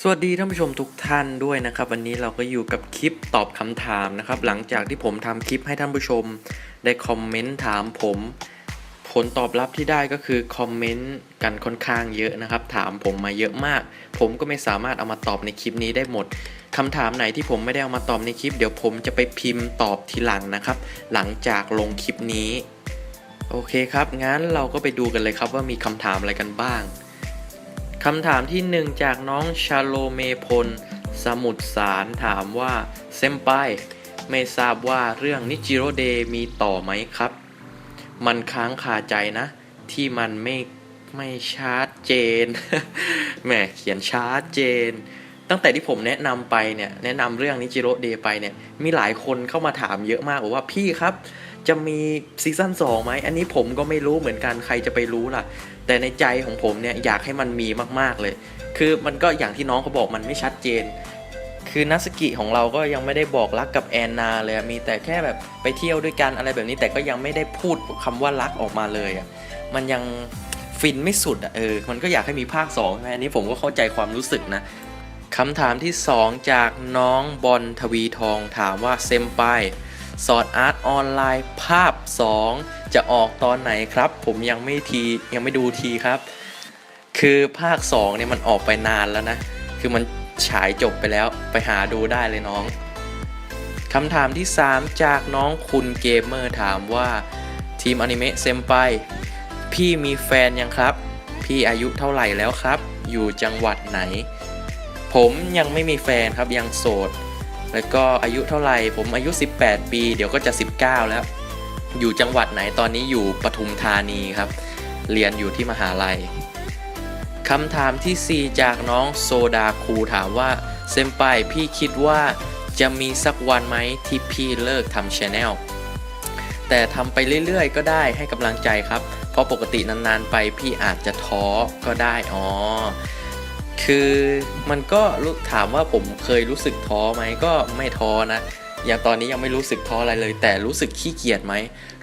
สวัสดีท่านผู้ชมทุกท่านด้วยนะครับ วันนี้เราก็อยู่กับคลิปตอบคำถามนะครับ หลังจากที่ผมทำคลิปให้ท่านผู้ชม ได้คอมเมนต์ถามผม ผลตอบรับที่ได้ก็คือคอมเมนต์กันค่อนข้างเยอะนะครับ ถามผมมาเยอะมาก ผมก็ไม่สามารถเอามาตอบในคลิปนี้ได้หมดคำถามไหนที่ผมไม่ได้เอามาตอบในคลิป เดี๋ยวผมจะไปพิมพ์ตอบทีหลังนะครับ หลังจากลงคลิปนี้ โอเคครับงั้นเราก็ไปดูกันเลยครับว่ามีคำถามอะไรกันบ้าง คำถามที่หนึ่งจากน้องชาโลเมพล สมุทรสารถามว่าเซมไปไม่ทราบว่าเรื่องนิจิโรเดมีต่อไหมครับ มันค้างคาใจนะ ที่มันไม่ไม่ชัดเจน แหมเขียนชัดเจน ตั้งแต่ที่ผมแนะนำไปเนี่ย แนะนำเรื่องนิจิโรเดไปเนี่ย มีหลายคนเข้ามาถามเยอะมากบอกว่าพี่ครับ จะมีซีซั่น2ไหม อันนี้ผมก็ไม่รู้เหมือนกันใครจะไปรู้ล่ะ แต่ในใจของผมเนี่ยอยากให้มันมีมากๆเลย คือมันก็อย่างที่น้องเขาบอกมันไม่ชัดเจน คือนัสกิของเราก็ยังไม่ได้บอกรักกับแอนนาเลยมีแต่แค่แบบไปเที่ยวด้วยกันอะไรแบบนี้แต่ก็ยังไม่ได้พูดคำว่ารักออกมาเลยอะมันยังฟินไม่สุดอะเออมันก็อยากให้มีภาค2ใช่ไหมอันนี้ผมก็เข้าใจความรู้สึกนะคำถามที่ 2 จากน้องบอลทวีทองถามว่าเซมไปสอนอาร์ตออนไลน์ภาพ 2 จะออกตอนไหนครับ ผมยังไม่ทียังไม่ดูทีครับ คือภาค2เนี่ยมันออกไปนานแล้วนะ คือมันฉายจบไปแล้วไปหาดูได้เลยน้องคำถามที่ 3 จากน้องคุณเกมเมอร์ถามว่าทีมอนิเมะเซมไปพี่มีแฟนยังครับ พี่อายุเท่าไหร่แล้วครับ อยู่จังหวัดไหน ผมยังไม่มีแฟนครับยังโสด แล้วก็อายุเท่าไหร่ ผมอายุ 18 ปี เดี๋ยวก็จะ 19 แล้ว อยู่จังหวัดไหนตอนนี้อยู่ปทุมธานีครับ เรียนอยู่ที่มหาลัยคำถามทีสี่ 4 จากน้องโซดาคูถามว่าเซมไปพี่คิดว่าจะมีสักวันไหมที่พี่เลิกทำชาแนลแต่ทำไปเรื่อยๆ ก็ได้ให้กำลังใจครับ เพราะปกตินานๆไปพี่อาจจะท้อก็ได้อ๋อคือมันก็ถามว่าผมเคยรู้สึกท้อไหมก็ไม่ท้อนะ อย่างตอนนี้ยังไม่รู้สึกท้ออะไรเลย แต่รู้สึกขี้เกียจไหม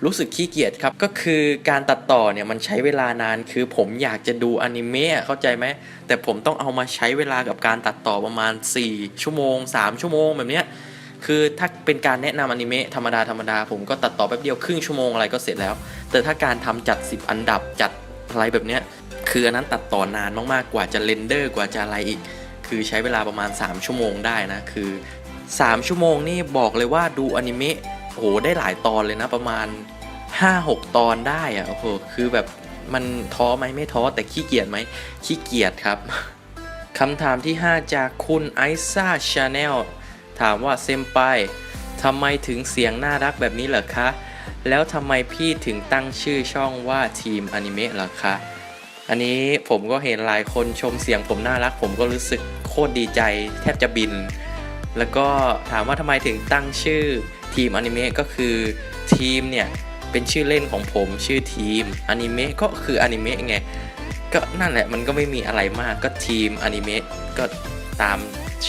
รู้สึกขี้เกียจครับ ก็คือการตัดต่อเนี่ยมันใช้เวลานาน คือผมอยากจะดูอนิเมะเข้าใจไหม แต่ผมต้องเอามาใช้เวลากับการตัดต่อประมาณ 4 ชั่วโมง 3 ชั่วโมงแบบเนี้ย คือถ้าเป็นการแนะนำอนิเมะธรรมดาธรรมดาผมก็ตัดต่อแป๊บเดียวครึ่งชั่วโมงอะไรก็เสร็จแล้ว แต่ถ้าการทำจัด 10 อันดับจัดอะไรแบบเนี้ย คืออันนั้นตัดต่อนานมากๆ กว่าจะเรนเดอร์กว่าจะอะไรอีก คือใช้เวลาประมาณ 3 ชั่วโมงได้นะ คือ 3 ชั่วโมงนี่บอกเลยว่าดูอนิเมะโอ้โหได้หลายตอนเลยนะประมาณ 5-6 ตอนได้อะโอ้โหคือแบบมันท้อไหมไม่ท้อแต่ขี้เกียจไหมขี้เกียจครับคำถามที่ 5 จากคุณไอซ่าชาแนลถามว่าเซมไปทำไมถึงเสียงน่ารักแบบนี้เหรอคะ แล้วทำไมพี่ถึงตั้งชื่อช่องว่าทีมอนิเมะเหรอคะ อันนี้ผมก็เห็นหลายคนชมเสียงผมน่ารัก ผมก็รู้สึกโคตรดีใจแทบจะบิน แล้วก็ถามว่าทำไมถึงตั้งชื่อทีมอนิเมะก็คือทีมเนี่ยเป็นชื่อเล่นของผมชื่อทีมอนิเมะก็คืออนิเมะไงก็นั่นแหละมันก็ไม่มีอะไรมากก็ทีมอนิเมะก็ตาม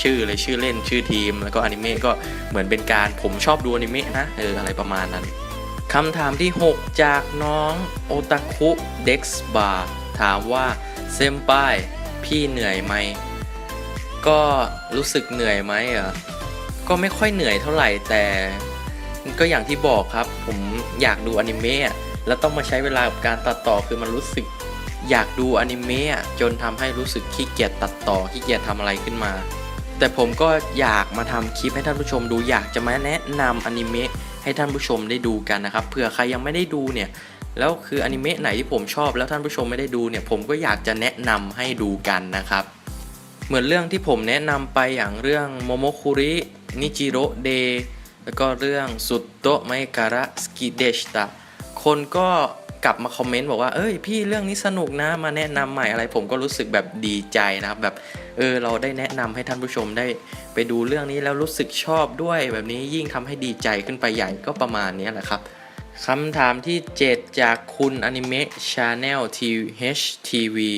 ชื่อเลยชื่อเล่นชื่อทีม แล้วก็อนิเมะก็เหมือนเป็นการผมชอบดูอนิเมะนะเอออะไรประมาณนั้นคำถามที่ 6 จากน้องโอตาคุเด็กซ์บาร์ถามว่าเซมปายพี่เหนื่อยไหม ก็รู้สึกเหนื่อยไหมอะก็ไม่ค่อยเหนื่อยเท่าไหร่แต่ก็อย่างที่บอกครับ ผมอยากดูอนิเมะแล้วต้องมาใช้เวลากับการตัดต่อคือมันรู้สึกอยากดูอนิเมะอะจนทำให้รู้สึกขี้เกียจตัดต่อขี้เกียจทำอะไรขึ้นมา แต่ผมก็อยากมาทำคลิปให้ท่านผู้ชมดูอยากจะมาแนะนำอนิเมะให้ท่านผู้ชมได้ดูกันนะครับเผื่อใครยังไม่ได้ดูเนี่ยแล้วคืออนิเมะไหนที่ผมชอบแล้วท่านผู้ชมไม่ได้ดูเนี่ยผมก็อยากจะแนะนำให้ดูกันนะครับ เหมือนเรื่องที่ผมแนะนำไปอย่างเรื่องโมโมคุรินิจิโรเดแล้วก็เรื่องสุดโตไมการะสกิเดชตะคนก็กลับมาคอมเมนต์บอกว่าเอ้ยพี่เรื่องนี้สนุกนะมาแนะนำใหม่อะไรผมก็รู้สึกแบบดีใจนะครับแบบเออเราได้แนะนำให้ท่านผู้ชมได้ ไปดูเรื่องนี้แล้วรู้สึกชอบด้วย แบบนี้ยิ่งทำให้ดีใจขึ้นไปใหญ่ก็ประมาณนี้แหละครับคำถามที่ 7 จากคุณอนิเมะชาแนลทีเทีวี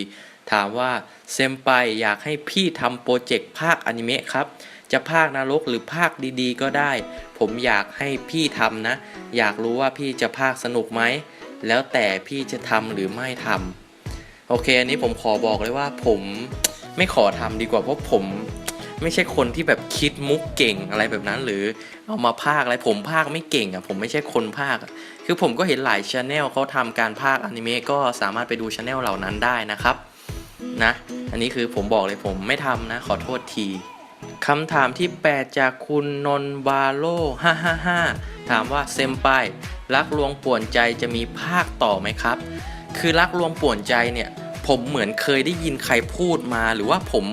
ถามว่าเซมไปอยากให้พี่ทำโปรเจกต์ภาคอนิเมะครับ จะภาคนรกหรือภาคดีๆ ก็ได้ ผมอยากให้พี่ทำนะ อยากรู้ว่าพี่จะภาคสนุกไหม แล้วแต่พี่จะทำหรือไม่ทำโอเค อันนี้ผมขอบอกเลยว่าผมไม่ขอทำดีกว่าเพราะผมไม่ใช่คนที่แบบคิดมุกเก่งอะไรแบบนั้น หรือเอามาพากย์อะไรผมพากย์ไม่เก่งอะผมไม่ใช่คนพากย์อะคือผมก็เห็นหลายช anel เขาทำการพากย์อนิเมะก็สามารถไปดูช anel เหล่านั้นได้นะครับ นะ อันนี้คือผมบอกเลยผมไม่ทำนะ ขอโทษทีคำถามที่ 8 จากคุณนนบาโล555 ถามว่าเซมไปรักลวงป่วนใจจะมีภาคต่อไหมครับ คือรักลวงป่วนใจเนี่ย ผมเหมือนเคยได้ยินใครพูดมา หรือว่าผม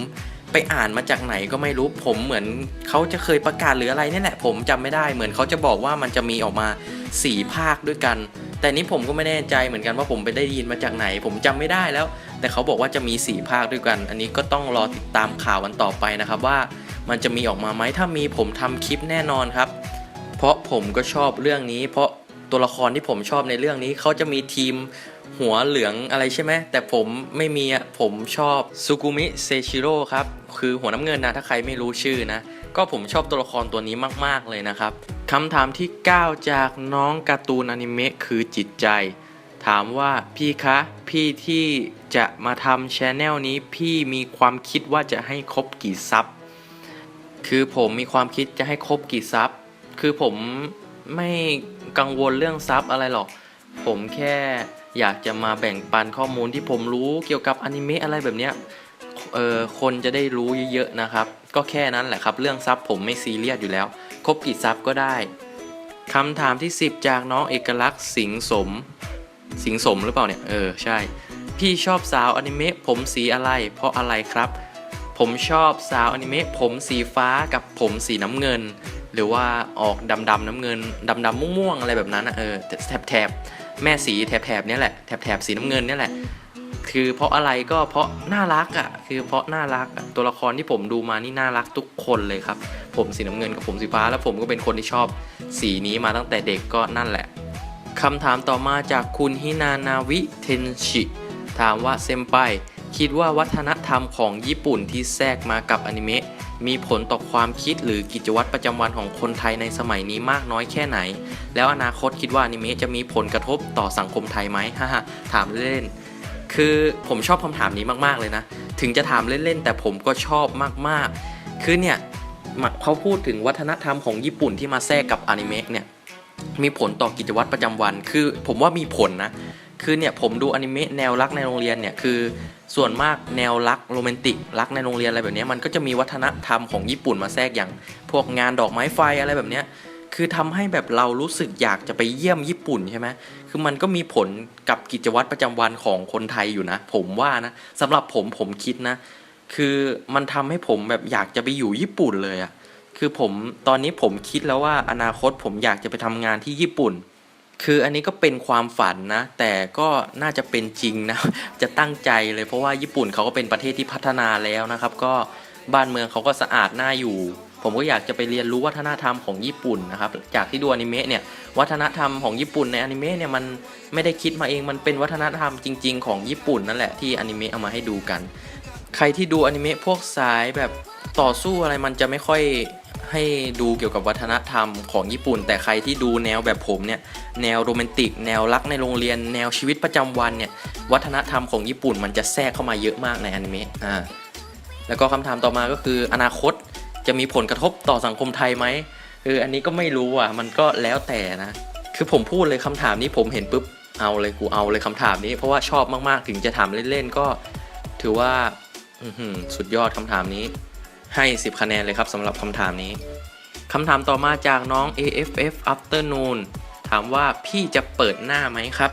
ไปอ่านมาจากไหนก็ไม่รู้ ผมเหมือนเขาจะเคยประกาศหรืออะไรนี่แหละ ผมจำไม่ได้ เหมือนเขาจะบอกว่ามันจะมีออกมาสี่ภาคด้วยกัน แต่นี้ผมก็ไม่แน่ใจเหมือนกันว่าผมไปได้ยินมาจากไหน ผมจำไม่ได้แล้ว แต่เขาบอกว่าจะมีสี่ภาคด้วยกัน อันนี้ก็ต้องรอติดตามข่าววันต่อไปนะครับว่ามันจะมีออกมาไหมถ้ามีผมทำคลิปแน่นอนครับ เพราะผมก็ชอบเรื่องนี้ เพราะตัวละครที่ผมชอบในเรื่องนี้เขาจะมีทีมหัวเหลืองอะไรใช่ไหมแต่ผมไม่มีอะผมชอบซูกุมิเซชิโร่ครับคือหัวน้ำเงินนะถ้าใครไม่รู้ชื่อนะ ก็ผมชอบตัวละครตัวนี้มาก ๆ เลยนะครับคำถามที่ 9 จากน้องการ์ตูนอนิเมะคือจิตใจ ถามว่าพี่คะ พี่ที่ จะมาทำชแนลนี้พี่มีความคิดว่าจะให้ครบกี่ซับคือผมมีความคิดจะให้ครบกี่ซับคือผมไม่กังวลเรื่องซับอะไรหรอก ผมแค่อยากจะมาแบ่งปันข้อมูลที่ผมรู้เกี่ยวกับอนิเมะอะไรแบบเนี้ยเออคนจะได้รู้เยอะๆนะครับ ก็แค่นั้นแหละครับ เรื่องซับผมไม่ซีเรียสอยู่แล้ว ครบกี่ซับก็ได้คำถามที่ 10 จากน้องเอกลักษณ์สิงสม สิงสมหรือเปล่าเนี่ย เออ ใช่ พี่ชอบสาวอนิเมะผมสีอะไร เพราะอะไรครับ ผมชอบสาวอนิเมะผมสีฟ้ากับผมสีน้ำเงิน หรือว่าออกดำดำๆน้ำเงินดำดำๆม่วงๆอะไรแบบนั้นนะเออแถบแถบๆแม่สีแถบแถบๆเนี้ยแหละแถบแถบสีน้ำเงินเนี่ยแหละคือเพราะอะไรก็เพราะน่ารักอะคือเพราะน่ารักตัวละครที่ผมดูมานี่น่ารักทุกคนเลยครับ ผมสีน้ำเงินกับผมสีฟ้า แล้วผมก็เป็นคนที่ชอบสีนี้มาตั้งแต่เด็กก็นั่นแหละคำถามต่อมาจากคุณฮินานาวิเทนชิ ถามว่าเซมไปคิดว่าวัฒนธรรมของญี่ปุ่นที่แทรกมากับอนิเมะมีผลต่อความคิดหรือกิจวัตรประจำวันของคนไทยในสมัยนี้มากน้อยแค่ไหน แล้วอนาคตคิดว่าอนิเมะจะมีผลกระทบต่อสังคมไทยไหมฮ่าฮ่าถามเล่น คือผมชอบคำถามนี้มาก ๆ เลยนะ ถึงจะถามเล่น ๆ แต่ผมก็ชอบมาก ๆ คือเนี่ยเขาพูดถึงวัฒนธรรมของญี่ปุ่นที่มาแทรกกับอนิเมะเนี่ยมีผลต่อกิจวัตรประจำวัน คือผมว่ามีผลนะ คือเนี่ยผมดูอนิเมะแนวรักในโรงเรียนเนี่ยคือส่วนมากแนวรักโรแมนติกรักในโรงเรียนอะไรแบบนี้มันก็จะมีวัฒนธรรมของญี่ปุ่นมาแทรกอย่าง พวกงานดอกไม้ไฟอะไรแบบนี้คือทำให้แบบเรารู้สึกอยากจะไปเยี่ยมญี่ปุ่นใช่ไหมคือมันก็มีผลกับกิจวัตรประจำวันของคนไทยอยู่นะ ผมว่านะสำหรับผมผมคิดนะ คือมันทำให้ผมแบบอยากจะไปอยู่ญี่ปุ่นเลยอะคือผมตอนนี้ผมคิดแล้วว่าอนาคตผมอยากจะไปทำงานที่ญี่ปุ่น คืออันนี้ก็เป็นความฝันนะ แต่ก็น่าจะเป็นจริงนะ จะตั้งใจเลยเพราะว่าญี่ปุ่นเขาก็เป็นประเทศที่พัฒนาแล้วนะครับ ก็บ้านเมืองเขาก็สะอาดน่าอยู่ ผมก็อยากจะไปเรียนรู้วัฒนธรรมของญี่ปุ่นนะครับ จากที่ดูอนิเมะเนี่ยวัฒนธรรมของญี่ปุ่นในอนิเมะเนี่ยมันไม่ได้คิดมาเองมันเป็นวัฒนธรรมจริง ๆ ของญี่ปุ่นนั่นแหละที่อนิเมะเอามาให้ดูกัน ใครที่ดูอนิเมะพวกสายแบบต่อสู้อะไรมันจะไม่ค่อย ให้ดูเกี่ยวกับวัฒนธรรมของญี่ปุ่น แต่ใครที่ดูแนวแบบผมเนี่ยแนวโรแมนติก แนวรักในโรงเรียน แนวชีวิตประจำวันเนี่ยวัฒนธรรมของญี่ปุ่นมันจะแทรกเข้ามาเยอะมากในอนิเมะอ่าแล้วก็คำถามต่อมาก็คืออนาคตจะมีผลกระทบต่อสังคมไทยไหมคืออันนี้ก็ไม่รู้อะมันก็แล้วแต่นะ คือผมพูดเลยคำถามนี้ผมเห็นปุ๊บเอาเลยกูเอาเลยคำถามนี้ เพราะว่าชอบมากๆถึงจะถามเล่นๆก็ ถือว่าสุดยอดคำถามนี้ ให้ 10 คะแนนเลยครับสำหรับคำถามนี้คำถามต่อมาจากน้อง AFF Afternoon ถามว่าพี่จะเปิดหน้าไหมครับ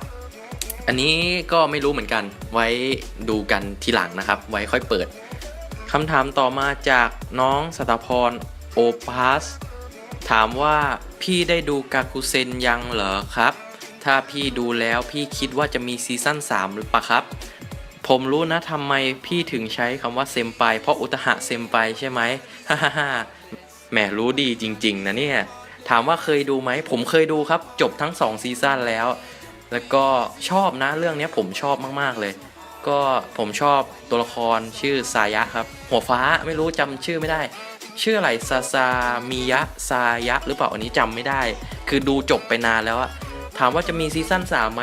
อันนี้ก็ไม่รู้เหมือนกัน ไว้ดูกันทีหลังนะครับ ไว้ค่อยเปิดคำถามต่อมาจากน้องสตาพรโอพาสถามว่าพี่ได้ดูกาคุเซนยังเหรอครับ ถ้าพี่ดูแล้วพี่คิดว่าจะมีซีซั่น3หรือเปล่าครับ ผมรู้นะทำไมพี่ถึงใช้คำว่าเซมไป เพราะอุตหะเซมไปใช่ไหมฮ่าฮ่าแหมรู้ดีจริง ๆ นะเนี่ย ถามว่าเคยดูไหม ผมเคยดูครับ จบทั้ง 2 ซีซั่นแล้ว แล้วก็ชอบนะเรื่องเนี้ยผมชอบมากๆเลย ก็ผมชอบตัวละครชื่อซายะครับ หัวฟ้าไม่รู้จำชื่อไม่ได้ ชื่ออะไรซาซามิยะซายะ หรือเปล่าอันนี้จำไม่ได้ คือดูจบไปนานแล้วอะถามว่าจะมีซีซั่น3ไหม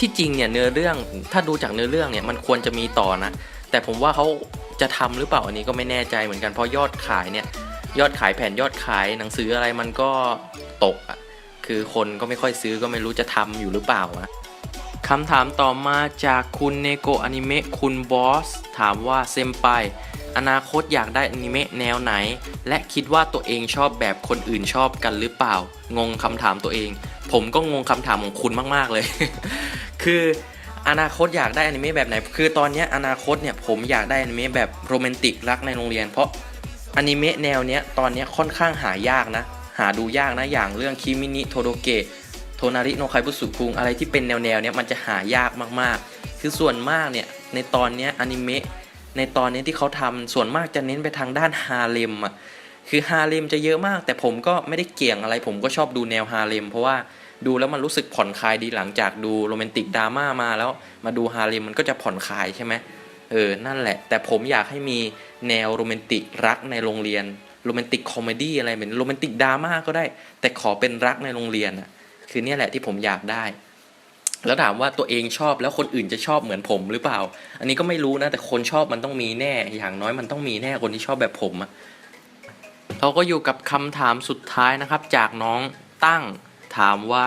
ที่จริงเนี่ยเนื้อเรื่องถ้าดูจากเนื้อเรื่องเนี่ยมันควรจะมีต่อนะ แต่ผมว่าเขาจะทำหรือเปล่าอันนี้ก็ไม่แน่ใจเหมือนกันเพราะยอดขายเนี่ยยอดขายแผ่นยอดขายหนังสืออะไรมันก็ตกอะคือคนก็ไม่ค่อยซื้อก็ไม่รู้จะทำอยู่หรือเปล่าอะคำถามต่อมาจากคุณเนโกอนิเมะคุณบอสถามว่าเซมไปอนาคตอยากได้อนิเมะแนวไหน และคิดว่าตัวเองชอบแบบคนอื่นชอบกันหรือเปล่า งงคำถามตัวเอง ผมก็งงคำถามของคุณมาก ๆ เลย คืออนาคตอยากได้อนิเมะแบบไหน คือตอนนี้อนาคตเนี่ยผมอยากได้อนิเมะแบบโรแมนติกรักในโรงเรียน เพราะอนิเมะแนวเนี้ยตอนนี้ค่อนข้างหายากนะ หาดูยากนะอย่างเรื่องคิมินิโทโดเกะโทนาริโนไคบุสุคุงอะไรที่เป็นแนวแนวเนี้ยมันจะหายากมากๆ คือส่วนมากเนี่ยในตอนนี้อนิเมะในตอนนี้ที่เขาทำส่วนมากจะเน้นไปทางด้านฮาเลมอะคือฮาเลมจะเยอะมาก แต่ผมก็ไม่ได้เกี่ยงอะไร ผมก็ชอบดูแนวฮาเลมเพราะว่า ดูแล้วมันรู้สึกผ่อนคลายดีหลังจากดูโรแมนติกดราม่ามาแล้ว มาดูฮาเลมมันก็จะผ่อนคลายใช่ไหมเออ นั่นแหละ แต่ผมอยากให้มีแนวโรแมนติกรักในโรงเรียนโรแมนติกคอมเมดี้อะไรเหมือนโรแมนติกดราม่าก็ได้ แต่ขอเป็นรักในโรงเรียนอะ คือเนี่ยแหละที่ผมอยากได้ แล้วถามว่าตัวเองชอบแล้วคนอื่นจะชอบเหมือนผมหรือเปล่า อันนี้ก็ไม่รู้นะ แต่คนชอบมันต้องมีแน่ อย่างน้อยมันต้องมีแน่คนที่ชอบแบบผมอะเราก็อยู่กับคำถามสุดท้ายนะครับ จากน้องตั้ง ถามว่า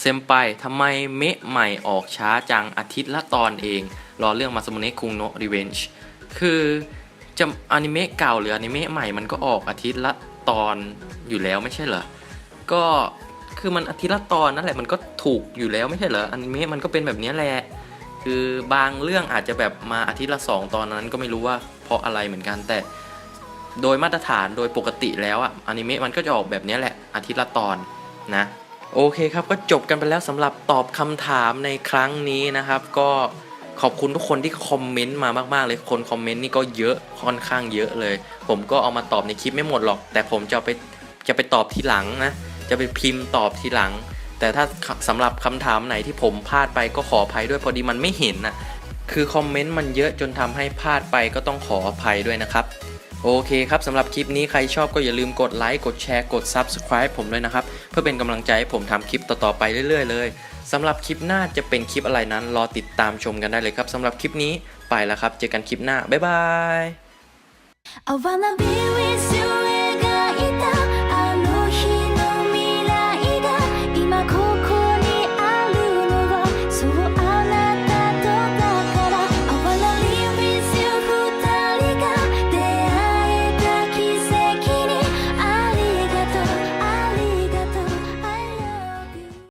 เซมไปทำไมเมะใหม่ออกช้าจังอาทิตย์ละตอนเอง รอเรื่องมาสมุเนะคุงโนรีเวนจ์คือจะอนิเมะเก่าหรืออนิเมะใหม่มันก็ออกอาทิตย์ละตอนอยู่แล้วไม่ใช่เหรอ ก็คือมันอาทิตย์ละตอนนั่นแหละมันก็ถูกอยู่แล้วไม่ใช่เหรออนิเมะมันก็เป็นแบบนี้แหละคือบางเรื่องอาจจะแบบมาอาทิตย์ละสองตอนนั้นก็ไม่รู้ว่าเพราะอะไรเหมือนกันแต่โดยมาตรฐานโดยปกติแล้วอะอนิเมะมันก็จะออกแบบนี้แหละอาทิตย์ละตอนนะ โอเคครับก็จบกันไปแล้วสำหรับตอบคำถามในครั้งนี้นะครับ ก็ขอบคุณทุกคนที่คอมเมนต์มามากๆเลยคนคอมเมนต์นี่ก็เยอะค่อนข้างเยอะเลย ผมก็เอามาตอบในคลิปไม่หมดหรอก แต่ผมจะไปจะไปตอบทีหลังนะจะไปพิมพ์ตอบทีหลัง แต่ถ้าสำหรับคำถามไหนที่ผมพลาดไปก็ขออภัยด้วยพอดีมันไม่เห็นนะคือคอมเมนต์มันเยอะจนทำให้พลาดไปก็ต้องขออภัยด้วยนะครับ โอเคครับสำหรับคลิปนี้ใครชอบก็อย่าลืมกดไลค์กดแชร์กด Subscribe ผมด้วยนะครับ เพื่อเป็นกำลังใจให้ผมทำคลิปต่อๆไปเรื่อยๆเลยสำหรับคลิปหน้าจะเป็นคลิปอะไรนั้น รอติดตามชมกันได้เลยครับสำหรับคลิปนี้ไปแล้วครับ เจอกันคลิปหน้า บ๊ายบาย I wanna be with you